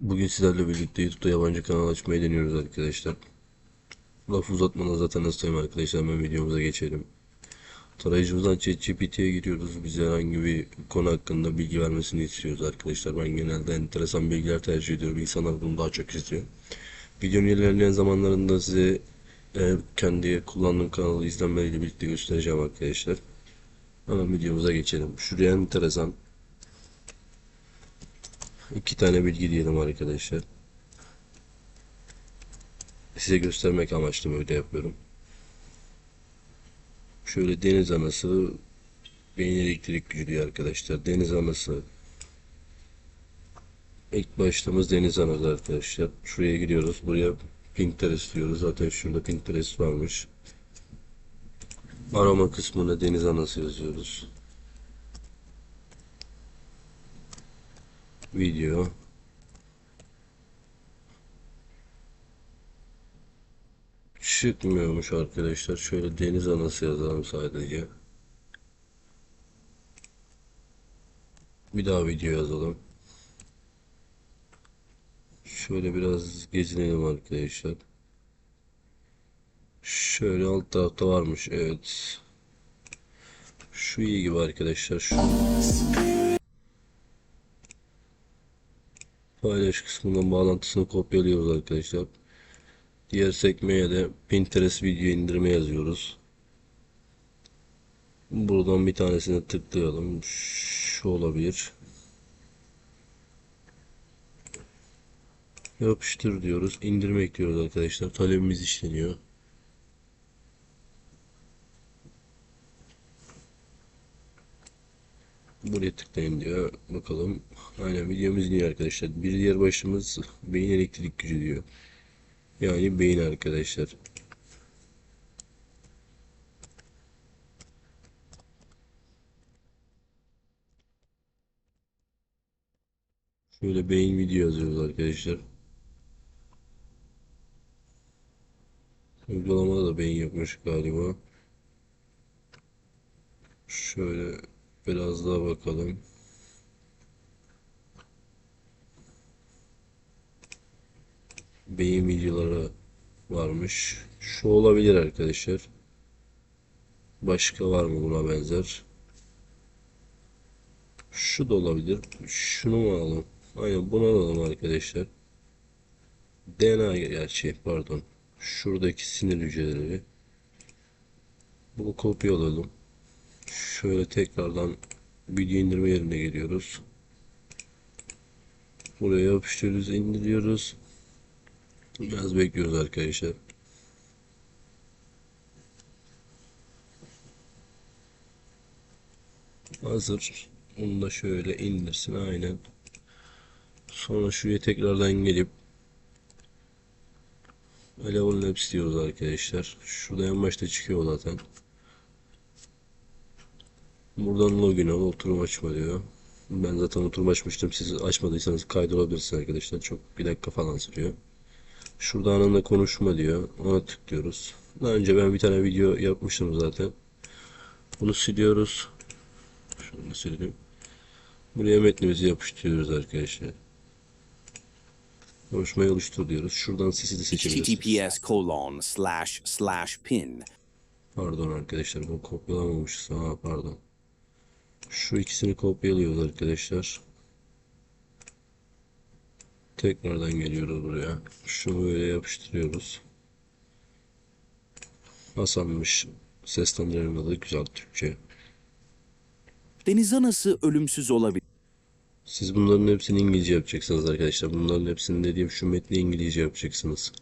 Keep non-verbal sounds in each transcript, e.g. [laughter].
Bugün sizlerle birlikte YouTube'da yabancı kanal açmayı deniyoruz arkadaşlar. Laf uzatmadan zaten hastayım arkadaşlar. Hemen videomuza geçelim. Tarayıcımızdan ChatGPT'ye giriyoruz. Bize herhangi bir konu hakkında bilgi vermesini istiyoruz arkadaşlar. Ben genelde enteresan bilgiler tercih ediyorum. İnsanlar bunu daha çok istiyor. Videonun ilerleyen zamanlarında size e, kendi kullandığım kanalı izlenmeleriyle birlikte göstereceğim arkadaşlar. Hemen videomuza geçelim. Şuraya enteresan iki tane bilgi diyelim arkadaşlar. Size göstermek amaçlı böyle yapıyorum. Şöyle deniz anası beyin elektrik gücü diyor arkadaşlar. Deniz anası İlk başlığımız deniz anası arkadaşlar. Şuraya giriyoruz. Buraya Pinterest diyoruz. Zaten şurada Pinterest varmış. Arama kısmına deniz anası yazıyoruz. Video. Çıkmıyormuş arkadaşlar. Şöyle deniz anası yazalım sadece. Bir daha video yazalım. Şöyle biraz gezinelim arkadaşlar. Şöyle alt tarafta varmış. Evet. Şu iyi gibi arkadaşlar. Şu. Paylaş kısmından bağlantısını kopyalıyoruz arkadaşlar. Diğer sekmeye de Pinterest video indirme yazıyoruz. Buradan bir tanesini tıklayalım. Şu olabilir. Yapıştır diyoruz. İndirmek diyoruz arkadaşlar. Talebimiz işleniyor. Buraya tıklayın diyor. Bakalım. Aynen videomuz iniyor arkadaşlar. Bir diğer başımız beyin elektrik gücü diyor. Yani beyin arkadaşlar. Şöyle beyin video yazıyoruz arkadaşlar. Uygulamada da beyin yapmış galiba. Şöyle biraz daha bakalım. Beyin videoları varmış. Şu olabilir arkadaşlar. Başka var mı buna benzer? Şu da olabilir. Şunu mu alalım? Aynen bunu alalım arkadaşlar. DNA gerçi pardon. Şuradaki sinir hücreleri. Bunu kopyalayalım. Şöyle tekrardan video indirme yerine geliyoruz. Buraya yapıştırıyoruz, indiriyoruz. Biraz bekliyoruz arkadaşlar. Hazır. Onu da şöyle indirsin aynen. Sonra şuraya tekrardan gelip Eleven Labs diyoruz arkadaşlar. Şurada en başta çıkıyor zaten. Buradan login ol, oturum açma diyor. Ben zaten oturum açmıştım. Siz açmadıysanız kaydolabilirsiniz arkadaşlar. Çok bir dakika falan sürüyor. Şurada anında konuşma diyor. Ona tıklıyoruz. Daha önce ben bir tane video yapmıştım zaten. Bunu siliyoruz. Şunu sileyim. Buraya metnimizi yapıştırıyoruz arkadaşlar. Konuşmayı oluştur diyoruz. Şuradan sesi de seçebiliriz. https colon slash slash pin Pardon arkadaşlar bunu kopyalamamışız. Ha pardon. Şu ikisini kopyalıyoruz arkadaşlar. Tekrardan geliyoruz buraya. Şunu böyle yapıştırıyoruz. Hasan'mış. Seslendirenin adı güzel Türkçe. deniz anası ölümsüz olabilir. Siz bunların hepsini İngilizce yapacaksınız arkadaşlar. Bunların hepsini dediğim şu metni İngilizce yapacaksınız.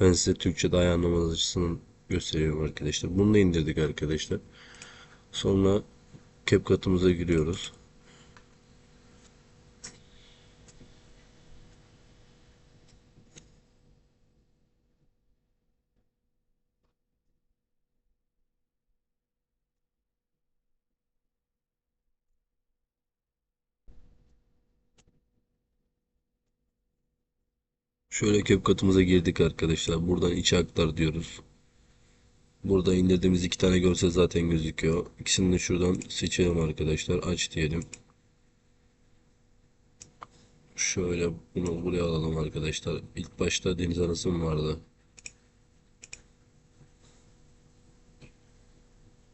Ben size Türkçe daha anlamanız açısından gösteriyorum arkadaşlar. Bunu da indirdik arkadaşlar. Sonra CapCut'ımıza giriyoruz. Şöyle CapCut'ımıza girdik arkadaşlar. Buradan içe aktar diyoruz. Burada indirdiğimiz iki tane görsel zaten gözüküyor. İkisini de şuradan seçelim arkadaşlar. Aç diyelim. Şöyle bunu buraya alalım arkadaşlar. İlk başta deniz anası mı vardı?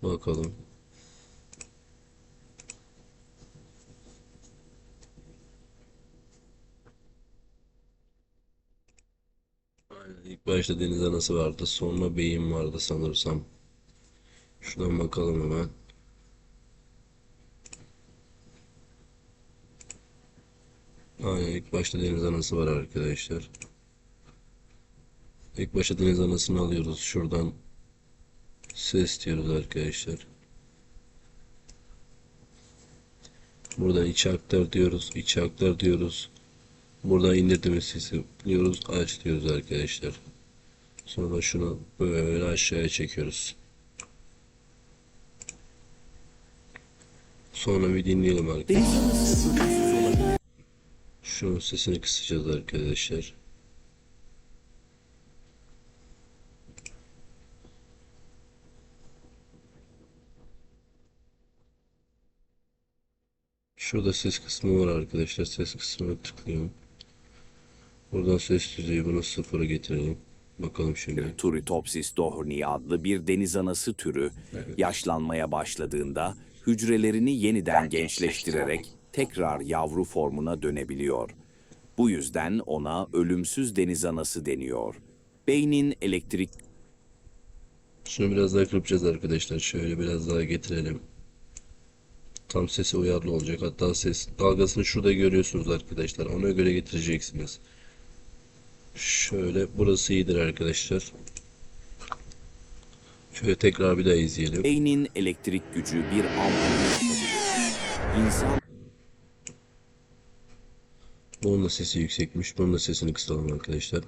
Bakalım. Aynen, ilk başta deniz anası vardı. Sonra beyin vardı sanırsam. Şuradan bakalım hemen. Aynen ilk başta deniz anası var arkadaşlar. İlk başta deniz anasını alıyoruz. Şuradan ses diyoruz arkadaşlar. Buradan içe aktar diyoruz. içe aktar diyoruz. Buradan indirdiğimiz sesi biliyoruz. Aç arkadaşlar. Sonra şunu böyle aşağıya çekiyoruz. Sonra bir dinleyelim arkadaşlar. Şunun sesini kısacağız arkadaşlar. Şurada ses kısmı var arkadaşlar. Ses kısmına tıklıyorum. Buradan ses düzeyi bunu sıfıra getirelim. Bakalım şimdi. Turritopsis dohrni adlı bir deniz anası türü yaşlanmaya başladığında hücrelerini yeniden gençleştirerek tekrar yavru formuna dönebiliyor. Bu yüzden ona ölümsüz deniz anası deniyor. Beynin elektrik Şunu biraz daha kırpacağız arkadaşlar. Şöyle biraz daha getirelim. Tam sesi uyarlı olacak. Hatta ses dalgasını şurada görüyorsunuz arkadaşlar. Ona göre getireceksiniz. Şöyle burası iyidir arkadaşlar. Şöyle tekrar bir daha izleyelim. beynin elektrik gücü bir ampul. İnsan Bunun da sesi yüksekmiş. Bunun da sesini kısalım arkadaşlar.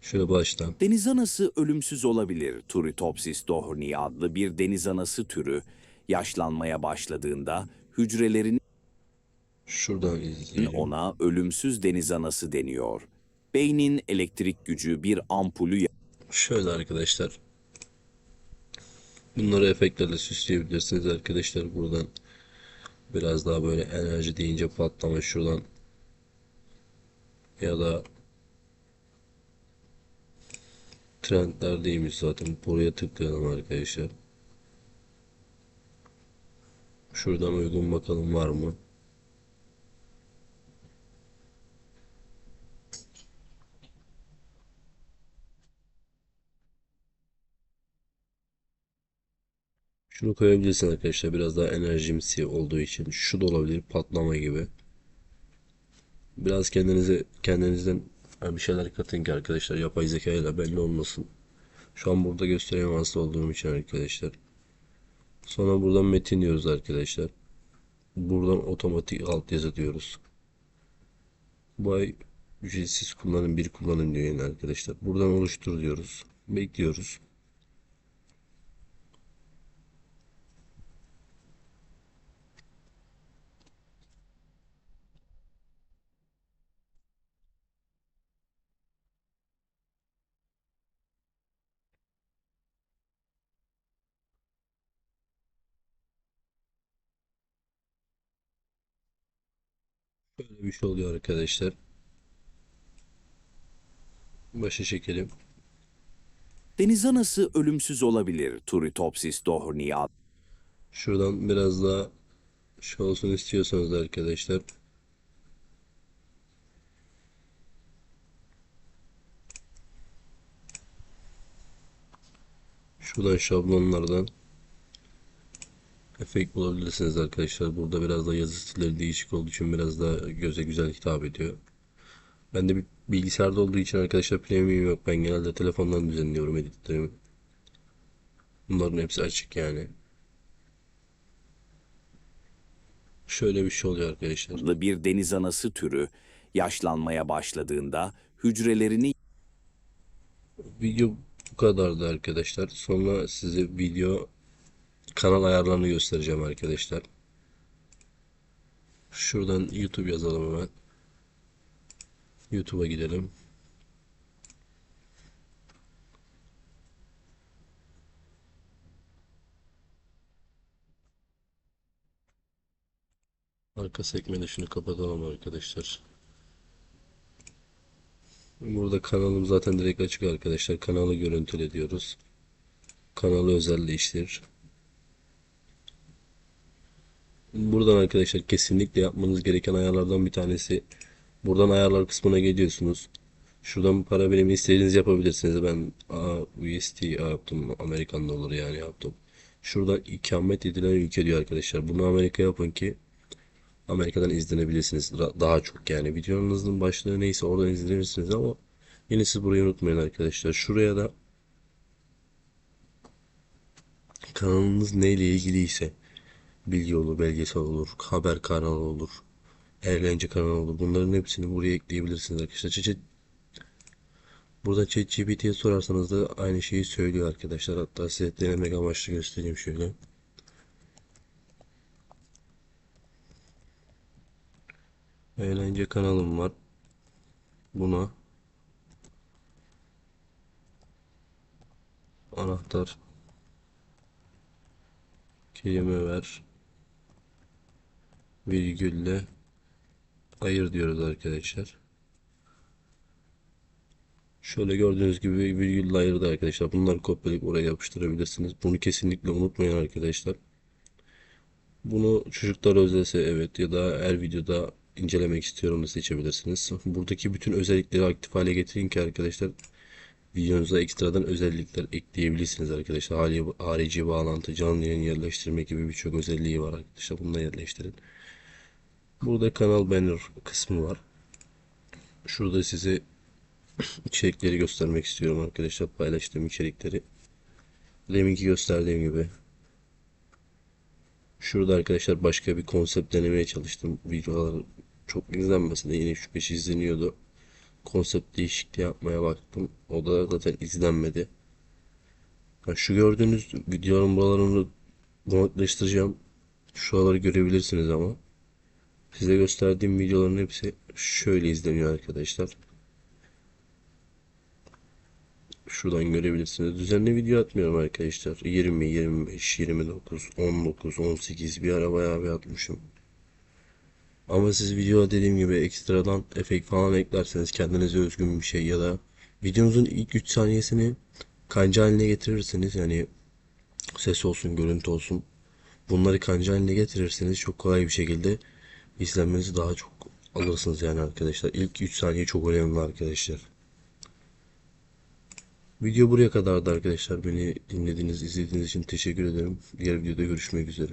Şöyle baştan. Deniz anası ölümsüz olabilir. Turritopsis dohrni adlı bir deniz anası türü yaşlanmaya başladığında hücrelerini Şuradan izleyelim. ona ölümsüz deniz anası deniyor. Beynin elektrik gücü bir ampulü Şöyle arkadaşlar. Bunları efektlerle süsleyebilirsiniz arkadaşlar. Buradan biraz daha böyle enerji deyince patlama şuradan ya da trendlerdeymiş zaten. Buraya tıklayalım arkadaşlar. Şuradan uygun bakalım var mı? Şunu koyabilirsin arkadaşlar. Biraz daha enerjimsi olduğu için. Şu da olabilir. Patlama gibi. Biraz kendinize kendinizden bir şeyler katın ki arkadaşlar. Yapay zeka ile belli olmasın. Şu an burada göstereyim hasta olduğum için arkadaşlar. Sonra buradan metin diyoruz arkadaşlar. Buradan otomatik altyazı diyoruz. Bu ücretsiz kullanım bir kullanım diyor yine arkadaşlar. Buradan oluştur diyoruz. Bekliyoruz. Böyle bir şey oluyor arkadaşlar. Başa çekelim. Deniz anası ölümsüz olabilir. Turritopsis dohrni adlı Şuradan biraz daha şey olsun istiyorsanız arkadaşlar. Şuradan şablonlardan efekt bulabilirsiniz arkadaşlar. Burada biraz da yazı stilleri değişik olduğu için biraz daha göze güzel hitap ediyor. Ben de bir bilgisayarda olduğu için arkadaşlar premium yok. Ben genelde telefondan düzenliyorum editlerimi. Bunların hepsi açık yani. Şöyle bir şey oluyor arkadaşlar. bir deniz anası türü yaşlanmaya başladığında hücrelerini Video bu kadardı arkadaşlar. Sonra size video kanal ayarlarını göstereceğim arkadaşlar. Şuradan YouTube yazalım hemen. YouTube'a gidelim. Arka sekmede şunu kapatalım arkadaşlar. Burada kanalım zaten direkt açık arkadaşlar. Kanalı görüntüle diyoruz. Kanalı özelleştir. Buradan arkadaşlar kesinlikle yapmanız gereken ayarlardan bir tanesi. Buradan ayarlar kısmına geliyorsunuz. Şuradan para birimi istediğiniz yapabilirsiniz. Ben USD yaptım. Amerikan doları yani yaptım. Şuradan ikamet edilen ülke diyor arkadaşlar. Bunu Amerika yapın ki Amerika'dan izlenebilirsiniz. Daha çok yani. Videonuzun başlığı neyse oradan izlenebilirsiniz ama yine siz burayı unutmayın arkadaşlar. Şuraya da kanalınız neyle ilgiliyse bilgi olur, belgesel olur, haber kanalı olur, eğlence kanalı olur. Bunların hepsini buraya ekleyebilirsiniz arkadaşlar. Çeçe Burada ChatGPT'ye sorarsanız da aynı şeyi söylüyor arkadaşlar. Hatta size denemek amaçlı göstereyim şöyle. Eğlence kanalım var. Buna anahtar kelime ver virgülle ayır diyoruz arkadaşlar. Şöyle gördüğünüz gibi virgülle ayırdı arkadaşlar. Bunları kopyalayıp oraya yapıştırabilirsiniz. Bunu kesinlikle unutmayın arkadaşlar. Bunu çocuklar özelse evet ya da her videoda incelemek istiyorum da seçebilirsiniz. Buradaki bütün özellikleri aktif hale getirin ki arkadaşlar videonuza ekstradan özellikler ekleyebilirsiniz arkadaşlar. Harici bağlantı, canlı yayın yerleştirme gibi birçok özelliği var arkadaşlar. Bunları yerleştirin. Burada kanal banner kısmı var. Şurada size [clears throat] içerikleri göstermek istiyorum arkadaşlar. Paylaştığım içerikleri. Deminki gösterdiğim gibi. Şurada arkadaşlar başka bir konsept denemeye çalıştım. Videolar çok izlenmese de yine 3-5 izleniyordu. Konsept değişikliği yapmaya baktım. O da zaten izlenmedi. Şu gördüğünüz videoların buralarını bulanıklaştıracağım. Şuraları görebilirsiniz ama. Size gösterdiğim videoların hepsi şöyle izleniyor arkadaşlar. Şuradan görebilirsiniz. Düzenli video atmıyorum arkadaşlar. 20, 25, 29, 19, 18 bir ara bayağı bir atmışım. Ama siz video dediğim gibi ekstradan efekt falan eklerseniz kendinize özgün bir şey ya da videonuzun ilk 3 saniyesini kanca haline getirirseniz yani ses olsun, görüntü olsun bunları kanca haline getirirseniz çok kolay bir şekilde izlenmenizi daha çok alırsınız yani arkadaşlar. İlk 3 saniye çok önemli arkadaşlar. Video buraya kadardı arkadaşlar. Beni dinlediğiniz, izlediğiniz için teşekkür ederim. Diğer videoda görüşmek üzere.